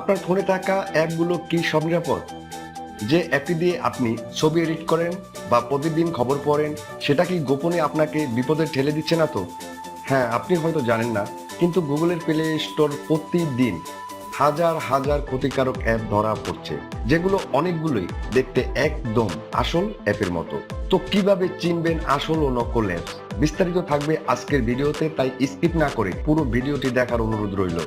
আপনার ফোনে থাকা অ্যাপগুলো কি সব নিরাপদ? যে অ্যাপটি দিয়ে আপনি ছবি এডিট করেন বা প্রতিদিন খবর পড়েন, সেটা কি গোপনে আপনাকে বিপদে ঠেলে দিচ্ছে না তো? হ্যাঁ আপনি হয়তো জানেন না, কিন্তু গুগলের প্লে স্টোর প্রতিদিন হাজার হাজার ক্ষতিকারক অ্যাপ ধরা পড়ছে, যেগুলো অনেকগুলোই দেখতে একদম আসল অ্যাপের মতো। তো কীভাবে চিনবেন আসল ও নকল অ্যাপস? বিস্তারিত থাকবে আজকের ভিডিওতে, তাই স্কিপ না করে পুরো ভিডিওটি দেখার অনুরোধ রইল।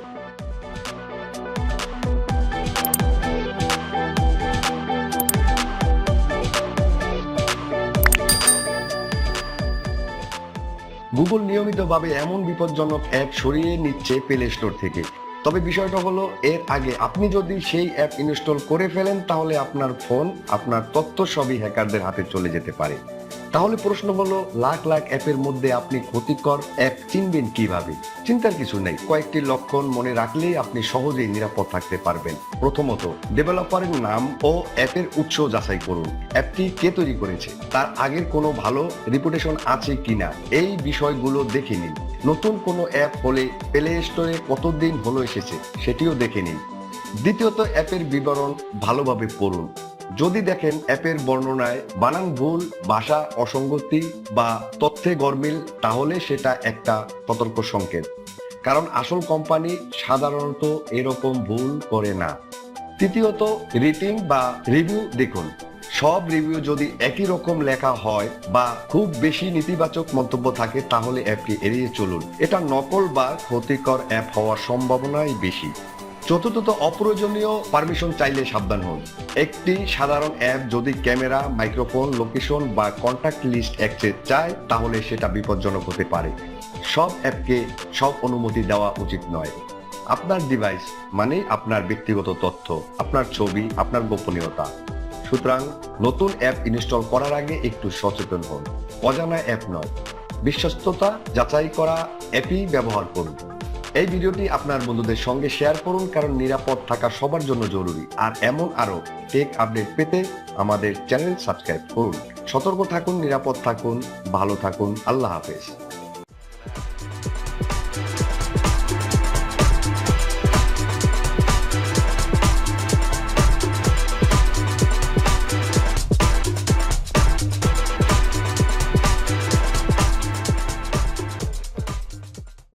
গুগল নিয়মিতভাবে এমন বিপজ্জনক অ্যাপ সরিয়ে নিচ্ছে প্লে স্টোর থেকে। তবে বিষয়টা হলো, এর আগে আপনি যদি সেই অ্যাপ ইনস্টল করে ফেলেন, তাহলে আপনার ফোন, আপনার তথ্য সবই হ্যাকারদের হাতে চলে যেতে পারে। তাহলে প্রশ্ন হলো, লাখ লাখ অ্যাপের মধ্যে আপনি ক্ষতিকর অ্যাপ চিনবেন কীভাবে? চিন্তার কিছু নেই। কয়েকটি লক্ষণ মনে রাখলেই আপনি সহজেই নিরাপদ থাকতে পারবেন। প্রথমত, ডেভেলপারের নাম ও অ্যাপের উৎস যাচাই করুন। অ্যাপটি কে তৈরি করেছে? তার আগের কোনো ভালো রিপুটেশন আছে কিনা? এই বিষয়গুলো দেখে নিন। নতুন কোনো অ্যাপ হলে প্লে স্টোরে কতদিন হলো এসেছে সেটিও দেখে নিন। দ্বিতীয়ত, অ্যাপের বিবরণ ভালোভাবে পড়ুন। যদি দেখেন অ্যাপের বর্ণনায় বানান ভুল, ভাষা অসঙ্গতি বা তথ্যে গরমিল, তাহলে সেটা একটা সতর্ক সংকেত। কারণ আসল কোম্পানি সাধারণত এরকম ভুল করে না। তৃতীয়ত, রেটিং বা রিভিউ দেখুন। সব রিভিউ যদি একই রকম লেখা হয় বা খুব বেশি নেতিবাচক মন্তব্য থাকে, তাহলে অ্যাপটি এড়িয়ে চলুন। এটা নকল বা ক্ষতিকর অ্যাপ হওয়ার সম্ভাবনাই বেশি। চতুর্থত অপ্রয়োজনীয় পারমিশন চাইলে সাবধান হন। একটি সাধারণ অ্যাপ যদি ক্যামেরা মাইক্রোফোন লোকেশন বা কন্ট্যাক্ট লিস্ট অ্যাক্সেস চায়, তাহলে সেটা বিপজ্জনক হতে পারে। সব অ্যাপকে সব অনুমতি দেওয়া উচিত নয়। আপনার ডিভাইস মানে আপনার ব্যক্তিগত তথ্য, আপনার ছবি, আপনার গোপনীয়তা। সুতরাং নতুন অ্যাপ ইনস্টল করার আগে একটু সচেতন হন। অজানা অ্যাপ নয়। বিশ্বস্ততা যাচাই করা অ্যাপই ব্যবহার করুন। এই ভিডিওটি আপনার বন্ধুদের সঙ্গে শেয়ার করুন, কারণ নিরাপদ থাকা সবার জন্য জরুরি। আর এমন আরও টেক আপডেট পেতে আমাদের চ্যানেল সাবস্ক্রাইব করুন। সতর্ক থাকুন, নিরাপদ থাকুন, ভালো থাকুন, আল্লাহ হাফেজ।